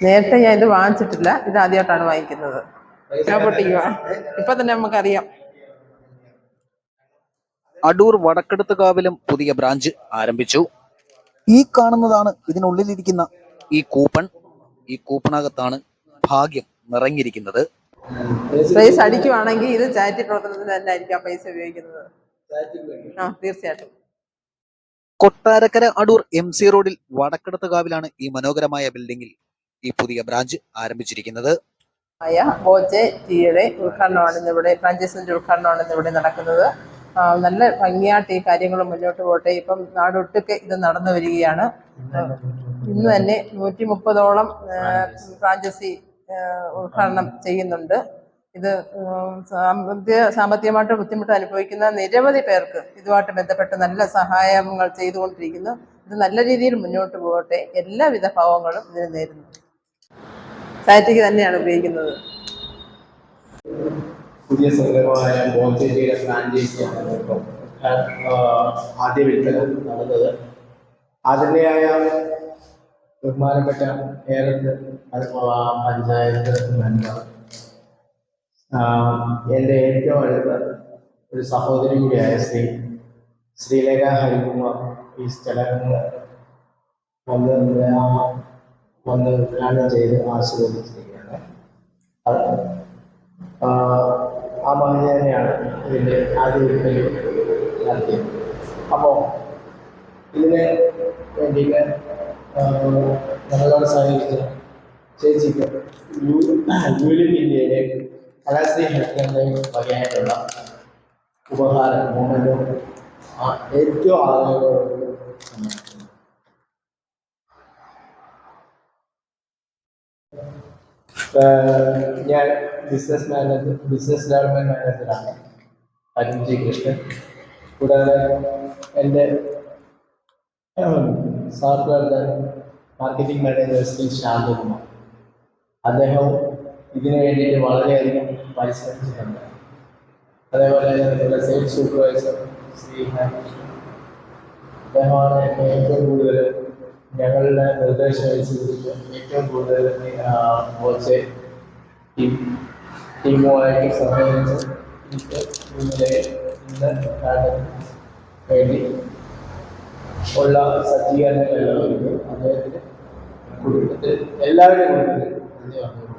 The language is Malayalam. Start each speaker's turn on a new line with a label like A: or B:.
A: നേരത്തെ ഞാൻ ഇത് വാങ്ങിച്ചിട്ടില്ല. ഇത് ആദ്യമായിട്ടാണ് വാങ്ങിക്കുന്നത്. ഞാൻ പൊട്ടിക്കുക ഇപ്പൊ തന്നെ നമുക്കറിയാം.
B: അടൂർ വടക്കെടുത്തുകാവിലും പുതിയ ബ്രാഞ്ച് ആരംഭിച്ചു. ഈ കാണുന്നതാണ് ഇതിനുള്ളിലിരിക്കുന്ന ഈ കൂപ്പൺ. ഈ കൂപ്പണകത്താണ് ഭാഗ്യം നിറഞ്ഞിരിക്കുന്നത്.
A: പൈസ അടിക്കുവാണെങ്കിൽ ഇത് ചാരിറ്റി പ്രവർത്തനത്തിന് തന്നെ ആയിരിക്കും ആ പൈസ ഉപയോഗിക്കുന്നത്. ആ തീർച്ചയായിട്ടും.
B: കൊട്ടാരക്കര അടൂർ എം സി റോഡിൽ വടക്കെടുത്തുകാവിലാണ് ഈ മനോഹരമായ ബിൽഡിംഗിൽ ഈ പുതിയ ബ്രാഞ്ച് ആരംഭിച്ചിരിക്കുന്നത്.
A: ആയ ടീയുടെ ഉദ്ഘാടനമാണ് ഇന്നിവിടെ ഫ്രാഞ്ചൈസിന്റെ ഉദ്ഘാടനമാണ് ഇന്നിവിടെ നടക്കുന്നത്. നല്ല ഭംഗിയായിട്ട് ഈ കാര്യങ്ങൾ മുന്നോട്ട് പോട്ടെ ഇപ്പം നാടൊട്ടുക്കെ ഇത് നടന്നു വരികയാണ്. ഇന്ന് തന്നെ നൂറ്റി മുപ്പതോളം ഫ്രാഞ്ചൈസി ഉദ്ഘാടനം ചെയ്യുന്നുണ്ട്. ഇത് സാമ്പത്തിക സാമ്പത്തികമായിട്ട് ബുദ്ധിമുട്ട് അനുഭവിക്കുന്ന നിരവധി പേർക്ക് ഇതുമായിട്ട് ബന്ധപ്പെട്ട് നല്ല സഹായങ്ങൾ ചെയ്തുകൊണ്ടിരിക്കുന്നു. ഇത് നല്ല രീതിയിൽ മുന്നോട്ട് പോകട്ടെ. എല്ലാവിധ ഭാവങ്ങളും ഇതിന് നേരുന്നു. സാറ്റിക്ക് തന്നെയാണ് ഉപയോഗിക്കുന്നത്.
C: പുതിയ സംരംഭമായ ബോംബെജിയുടെ ഫ്രാഞ്ചൈസിയാണ് ഇപ്പം ആദ്യ വിൽപ്പന നടന്നത്. അതിന്റെയായ ബഹുമാനപ്പെട്ട കേരളത്തിൽ പഞ്ചായത്ത് മെമ്പർ എന്റെ ഏറ്റവും അടുത്ത ഒരു സഹോദരി കൂടിയായ ശ്രീ ശ്രീലേഖ ഹരികുമാർ ഈ സ്ഥലങ്ങൾ വന്ന് വന്ന് ഉദ്ഘാടനം ചെയ്ത് ആഹ് ആ മകൻ തന്നെയാണ് ഇതിന്റെ ആദ്യ വിൽപ്പന നടത്തിയത്. അപ്പോൾ ഇതിന് വേണ്ടിയിട്ട് സഹകരിച്ച ചേച്ചിക്ക് യു യൂലിൻ ഇന്ത്യയിലെ കലാശ്രീ ഹെൽത്തിന്റെയും വകയായിട്ടുള്ള ഉപഹാരം മൂമെന്റും ഏറ്റവും ആളുകളോട് ഞാൻ ബിസിനസ് മാനേജർ ബിസിനസ് ഡെവലപ്മെന്റ് മാനേജറാണ് അരുൺ ജി കൃഷ്ണൻ കൂടാതെ എൻ്റെ സാർക്കാരുടെ മാർക്കറ്റിംഗ് മാനേജർ ശ്രീ ശാന്തകുമാർ അദ്ദേഹം ഇതിനു വേണ്ടിയിട്ട് വളരെയധികം പരിശ്രമിച്ചിട്ടുണ്ട് അതേപോലെ നമ്മുടെ സെയിൽസ് സൂപ്പർവൈസർ ശ്രീ ഹരികൃഷ്ണൻ അദ്ദേഹമാണ് എന്നെ ഏറ്റവും കൂടുതൽ ഞങ്ങളുടെ നിർദ്ദേശം അനുസരിച്ച് ഏറ്റവും കൂടുതൽ കോച്ച് ടീം ടീമുമായിട്ട് സഹകരിച്ച് ഇന്നലെ ഇന്ന് വേണ്ടി ഉള്ള സജ്ജീകരണങ്ങളെല്ലാം ഒരുക്കി അദ്ദേഹത്തിന് കുടുംബത്തിൽ എല്ലാവരുടെയും കുടുംബത്തിൽ നന്ദി പറഞ്ഞു